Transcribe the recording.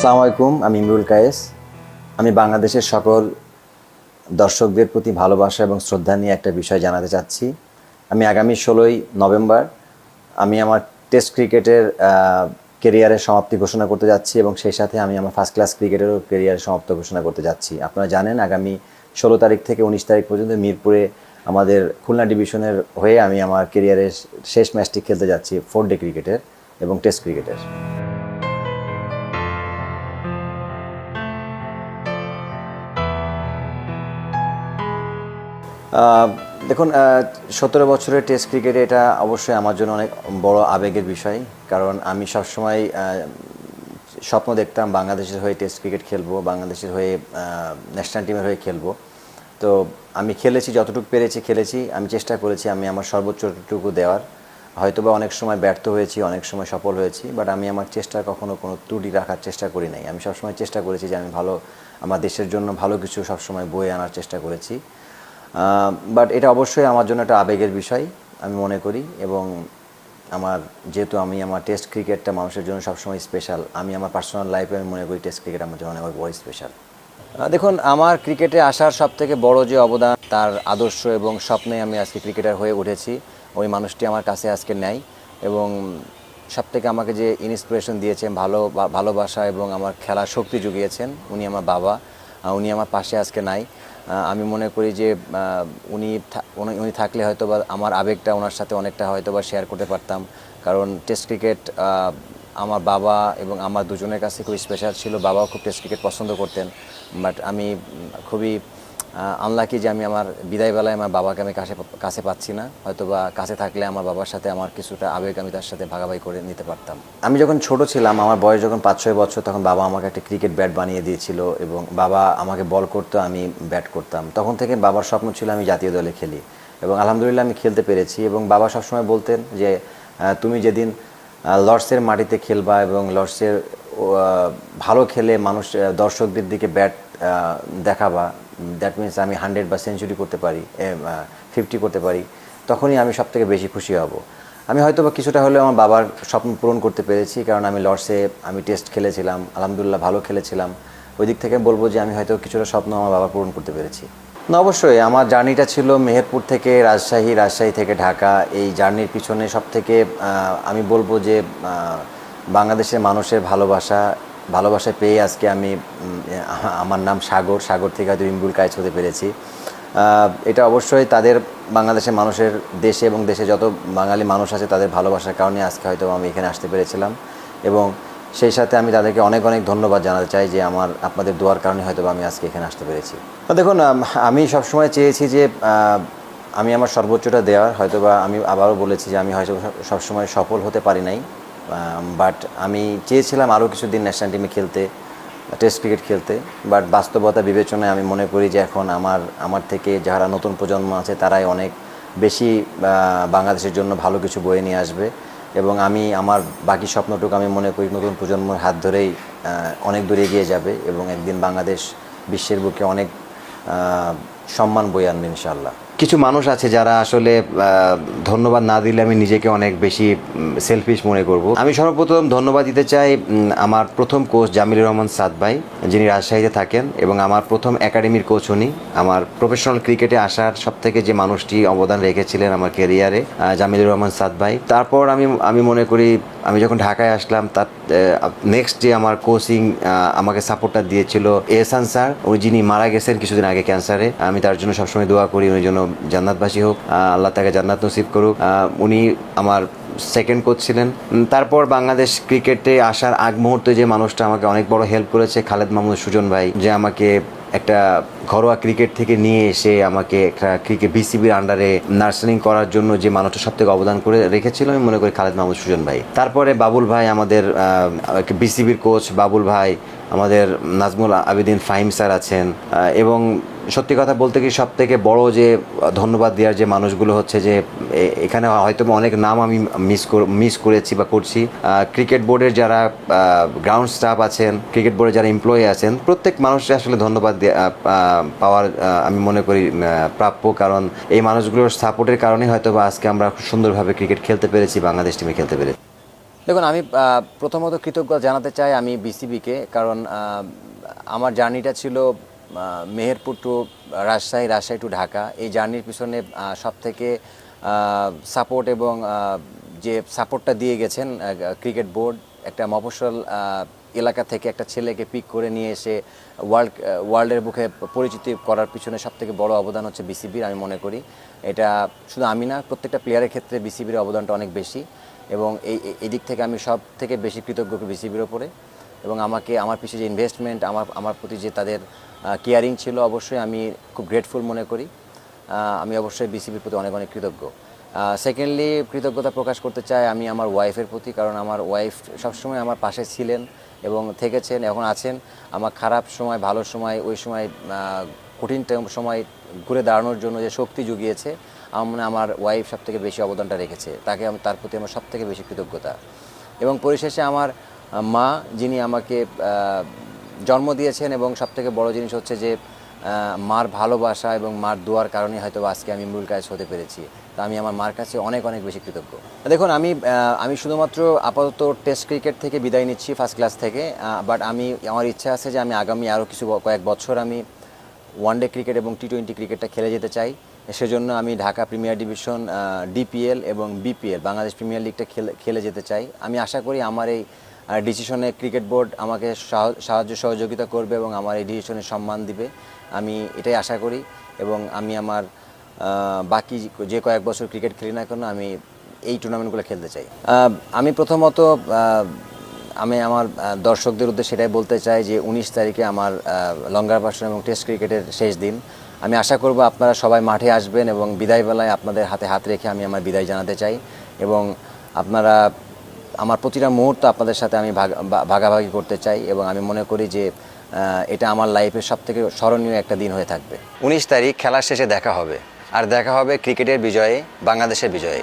আসসালামু আলাইকুম, আমি ইমরুল কায়েস। আমি বাংলাদেশের সকল দর্শকদের প্রতি ভালোবাসা এবং শ্রদ্ধা নিয়ে একটা বিষয় জানাতে চাচ্ছি। আমি আগামী ষোলোই নভেম্বর, আমি আমার টেস্ট ক্রিকেটের কেরিয়ারের সমাপ্তি ঘোষণা করতে যাচ্ছি এবং সেই সাথে আমি আমার ফার্স্ট ক্লাস ক্রিকেটেরও কেরিয়ারের সমাপ্ত ঘোষণা করতে যাচ্ছি। আপনারা জানেন, আগামী ষোলো তারিখ থেকে উনিশ তারিখ পর্যন্ত মিরপুরে আমাদের খুলনা ডিভিশনের হয়ে আমি আমার কেরিয়ারের শেষ ম্যাচটি খেলতে যাচ্ছি ফোর ডে ক্রিকেটের এবং টেস্ট ক্রিকেটের দেখুন সতেরো বছরের টেস্ট ক্রিকেটে এটা অবশ্যই আমার জন্য অনেক বড় আবেগের বিষয়। কারণ আমি সবসময় স্বপ্ন দেখতাম বাংলাদেশের হয়ে টেস্ট ক্রিকেট খেলব, বাংলাদেশের হয়ে ন্যাশনাল টিমের হয়ে খেলব। তো আমি খেলেছি, যতটুকু পেরেছি খেলেছি, আমি চেষ্টা করেছি, আমি আমার সর্বোচ্চটুকু দেওয়ার। হয়তোবা অনেক সময় ব্যর্থ হয়েছি, অনেক সময় সফল হয়েছি বাট আমি আমার চেষ্টা কখনো কোনো ত্রুটি রাখার চেষ্টা করি নাই। আমি সবসময় চেষ্টা করেছি যে আমি ভালো, আমার দেশের জন্য ভালো কিছু সবসময় বয়ে আনার চেষ্টা করেছি। বাট এটা অবশ্যই আমার জন্য একটা আবেগের বিষয়, আমি মনে করি। এবং আমার, যেহেতু আমি আমার টেস্ট ক্রিকেটটা মানুষের জন্য সবসময় স্পেশাল আমি আমার পার্সোনাল লাইফে আমি মনে করি টেস্ট ক্রিকেট আমার জন্য অনেক বড় স্পেশাল দেখুন, আমার ক্রিকেটে আসার সব থেকে বড় যে অবদান, তার আদর্শ এবং স্বপ্নে আমি আজকে ক্রিকেটার হয়ে উঠেছি। ওই মানুষটি আমার কাছে আজকে নেয় এবং সব থেকে আমাকে যে ইন্সপিরেশন দিয়েছেন, ভালো ভালোবাসা এবং আমার খেলার শক্তি জুগিয়েছেন, উনি আমার বাবা উনি আমার পাশে আজকে নাই। আমি মনে করি যে উনি উনি থাকলে হয়তো বা আমার আবেগটা ওনার সাথে অনেকটা হয়তো বা শেয়ার করতে পারতাম। কারণ টেস্ট ক্রিকেট আমার বাবা এবং আমার দুজনের কাছে খুব স্পেশাল ছিল। বাবাও খুব টেস্ট ক্রিকেট পছন্দ করতেন। বাট আমি খুবই আনলাকি যে আমি আমার বিদায়বেলায় আমার বাবাকে আমি কাছে কাছে পাচ্ছি না হয়তো বা কাছে থাকলে আমার বাবার সাথে আমার কিছুটা আবেগ আমি তার সাথে ভাগাভাগি করে নিতে পারতাম। আমি যখন ছোট ছিলাম, আমার বয়স যখন পাঁচ, ছয় বছর, তখন বাবা আমাকে একটা ক্রিকেট ব্যাট বানিয়ে দিয়েছিল এবং বাবা আমাকে বল করতো, আমি ব্যাট করতাম। তখন থেকে বাবার স্বপ্ন ছিল আমি জাতীয় দলে খেলি এবং আলহামদুলিল্লাহ আমি খেলতে পেরেছি এবং বাবা সবসময় বলতেন যে তুমি যেদিন লর্ডসের মাটিতে খেলবা এবং লর্ডসের ভালো খেলে মানুষ দর্শকদের দিকে ব্যাট দেখাবা দ্যাট মিনস আমি হান্ড্রেড বা সেঞ্চুরি করতে পারি ফিফটি করতে পারি, তখনই আমি সব থেকে বেশি খুশি হব। আমি হয়তো বা কিছুটা হলেও আমার বাবার স্বপ্ন পূরণ করতে পেরেছি, কারণ আমি লর্ডসে আমি টেস্ট খেলেছিলাম, আলহামদুলিল্লাহ ভালো খেলেছিলাম। ওই দিক থেকে বলব যে আমি হয়তো কিছুটা স্বপ্ন আমার বাবা পূরণ করতে পেরেছি। না, অবশ্যই আমার জার্নিটা ছিল মেহেরপুর থেকে রাজশাহী রাজশাহী থেকে ঢাকা। এই জার্নির পিছনে সব থেকে আমি বলব যে বাংলাদেশের মানুষের ভালোবাসা ভালোবাসা পেয়ে আজকে আমি আমার নাম সাগর সাগর থেকে হয়তো ইমরুল কায়েস হতে পেরেছি। এটা অবশ্যই তাদের বাংলাদেশের মানুষের দেশে এবং দেশে যত বাঙালি মানুষ আছে তাদের ভালোবাসার কারণে আজকে হয়তো আমি এখানে আসতে পেরেছিলাম। এবং সেই সাথে আমি তাদেরকে অনেক অনেক ধন্যবাদ জানাতে চাই যে আমার, আপনাদের দোয়ার কারণে হয়তো আমি আজকে এখানে আসতে পেরেছি। দেখুন, আমি সবসময় চেয়েছি যে আমি আমার সর্বোচ্চটা দেওয়ার। হয়তোবা আমি আবারও বলেছি যে আমি হয়তো সবসময় সফল হতে পারি নাই। বাট আমি চেয়েছিলাম আরও কিছুদিন ন্যাশনাল টিমে খেলতে টেস্ট ক্রিকেট খেলতে বাট বাস্তবতা বিবেচনায় আমি মনে করি যে এখন আমার আমার থেকে যারা নতুন প্রজন্ম আছে তারাই অনেক বেশি বাংলাদেশের জন্য ভালো কিছু বয়ে নিয়ে আসবে। এবং আমি, আমার বাকি স্বপ্নটুকু আমি মনে করি নতুন প্রজন্মর হাত ধরেই অনেক দূরে এগিয়ে যাবে এবং একদিন বাংলাদেশ বিশ্বের বুকে অনেক সম্মান বয়ে আনবে ইনশাল্লাহ কিছু মানুষ আছে যারা আসলে ধন্যবাদ না দিলে আমি নিজেকে অনেক বেশি সেলফিশ মনে করব। আমি সর্বপ্রথম ধন্যবাদ দিতে চাই আমার প্রথম কোচ জামিলুর রহমান সাদ ভাই, যিনি রাজশাহীতে থাকেন এবং আমার প্রথম একাডেমির কোচ উনি। আমার প্রফেশনাল ক্রিকেটে আসার সব থেকে যে মানুষটি অবদান রেখেছিলেন আমার কেরিয়ারে জামিলুর রহমান সাদ ভাই। তারপর আমি আমি মনে করি আমি যখন ঢাকায় আসলাম, তার নেক্সট যে আমার কোচিং আমাকে সাপোর্টটা দিয়েছিল এহসান স্যার, উনি যিনি মারা গেছেন কিছুদিন আগে ক্যান্সারে আমি তার জন্য সবসময় দোয়া করি, উনি যেন জান্নাতবাসী হোক আল্লাহ তাকে জান্নাত নসিব করুক। উনি আমার সেকেন্ড কোচ ছিলেন। তারপর বাংলাদেশ ক্রিকেটে আসার আগ মুহূর্তে যে মানুষটা আমাকে অনেক বড় হেল্প করেছে, খালেদ মাহমুদ সুজন ভাই, যে আমাকে একটা ঘরোয়া ক্রিকেট থেকে নিয়ে এসে আমাকে একটা ক্রিকেট বিসিবির আন্ডারে নার্সারিং করার জন্য যে মানুষটা সব থেকে অবদান করে রেখেছিল, আমি মনে করি খালেদ মাহমুদ সুজন ভাই। তারপরে বাবুল ভাই আমাদের বিসিবির কোচ বাবুল ভাই, আমাদের নাজমুল আবেদিন ফাহিম স্যার আছেন এবং সত্যি কথা বলতে কি সব থেকে বড় যে ধন্যবাদ দেওয়ার যে মানুষগুলো হচ্ছে যে এখানে হয়তো অনেক নাম আমি মিস মিস করেছি বা করছি। ক্রিকেট বোর্ডের যারা গ্রাউন্ড স্টাফ আছেন ক্রিকেট বোর্ডের যারা এমপ্লয়ি আছেন, প্রত্যেক মানুষের আসলে ধন্যবাদ পাওয়ার আমি মনে করি প্রাপ্য। কারণ এই মানুষগুলোর সাপোর্টের কারণে হয়তো বা আজকে আমরা খুব সুন্দরভাবে ক্রিকেট খেলতে পেরেছি, বাংলাদেশ টিমে খেলতে পেরেছি। দেখুন, আমি প্রথমত কৃতজ্ঞতা জানাতে চাই আমি বিসিবিকে কারণ আমার জার্নিটা ছিল মেহেরপুর টু রাজশাহী রাজশাহী টু ঢাকা। এই জার্নির পিছনে সব থেকে সাপোর্ট এবং যে সাপোর্টটা দিয়ে গেছেন ক্রিকেট বোর্ড একটা মফস্বল এলাকা থেকে একটা ছেলেকে পিক করে নিয়ে এসে ওয়ার্ল্ড ওয়ার্ল্ডের বুকে পরিচিতি করার পিছনে সব থেকে বড় অবদান হচ্ছে বিসিবির আমি মনে করি। এটা শুধু আমি না, প্রত্যেকটা প্লেয়ারের ক্ষেত্রে বিসিবির অবদানটা অনেক বেশি এবং এই এই থেকে আমি সব থেকে বেশি কৃতজ্ঞ বিসিবির ওপরে এবং আমাকে, আমার পিছিয়ে যে ইনভেস্টমেন্ট আমার আমার প্রতি যে তাদের কেয়ারিং ছিল অবশ্যই আমি খুব গ্রেটফুল মনে করি। আমি অবশ্যই বিসিবির প্রতি অনেক অনেক কৃতজ্ঞ। সেকেন্ডলি কৃতজ্ঞতা প্রকাশ করতে চাই আমি আমার ওয়াইফের প্রতি, কারণ আমার ওয়াইফ সবসময় আমার পাশে ছিলেন এবং থেকেছেন, এখন আছেন। আমার খারাপ সময়, ভালো সময়, ওই সময় কঠিন সময় ঘুরে দাঁড়ানোর জন্য যে শক্তি জুগিয়েছে আমার মনে আমার ওয়াইফ সব থেকে বেশি অবদানটা রেখেছে। তাকে আমি তার প্রতি আমার সব থেকে বেশি কৃতজ্ঞতা। এবং পরিশেষে আমার মা, যিনি আমাকে জন্ম দিয়েছেন এবং সব থেকে বড় জিনিস হচ্ছে যে মার ভালোবাসা এবং মার দোয়ার কারণে হয়তো আজকে আমি মূল কাজ হতে পেরেছি। তা আমি আমার মার কাছে অনেক অনেক বেশি কৃতজ্ঞ। দেখুন, আমি আমি শুধুমাত্র আপাতত টেস্ট ক্রিকেট থেকে বিদায় নিচ্ছি ফার্স্ট ক্লাস থেকে বাট আমি, আমার ইচ্ছা আছে যে আমি আগামী আরও কিছু কয়েক বছর আমি ওয়ানডে ক্রিকেট এবং টি টোয়েন্টি ক্রিকেটটা খেলে যেতে চাই। সেজন্য আমি ঢাকা প্রিমিয়ার ডিভিশন ডিপিএল এবং বিপিএল বাংলাদেশ প্রিমিয়ার লিগটা খেলে খেলে যেতে চাই। আমি আশা করি আমার এই ডিসিশনে ক্রিকেট বোর্ড আমাকে সাহ- সাহায্য সহযোগিতা করবে এবং আমার এই ডিসিশনে সম্মান দিবে। আমি এটাই আশা করি এবং আমি আমার বাকি যে কয়েক বছর ক্রিকেট খেলি না কেন আমি এই টুর্নামেন্টগুলো খেলতে চাই। আমি প্রথমত আমি আমার দর্শকদের উদ্দেশ্যে সেটাই বলতে চাই যে উনিশ তারিখে আমার লঙ্গার পার্সন এবং টেস্ট ক্রিকেটের শেষ দিন। আমি আশা করব আপনারা সবাই মাঠে আসবেন এবং বিদায় বেলায় আপনাদের হাতে হাত রেখে আমি আমার বিদায় জানাতে চাই এবং আপনারা আমার প্রতিটা মুহূর্ত আপনাদের সাথে আমি ভাগ- ভাগাভাগি করতে চাই এবং আমি মনে করি যে এটা আমার লাইফের সব থেকে স্মরণীয় একটা দিন হয়ে থাকবে। উনিশ তারিখ খেলার শেষে দেখা হবে। আর দেখা হবে ক্রিকেটের বিজয়ে, বাংলাদেশের বিজয়ে।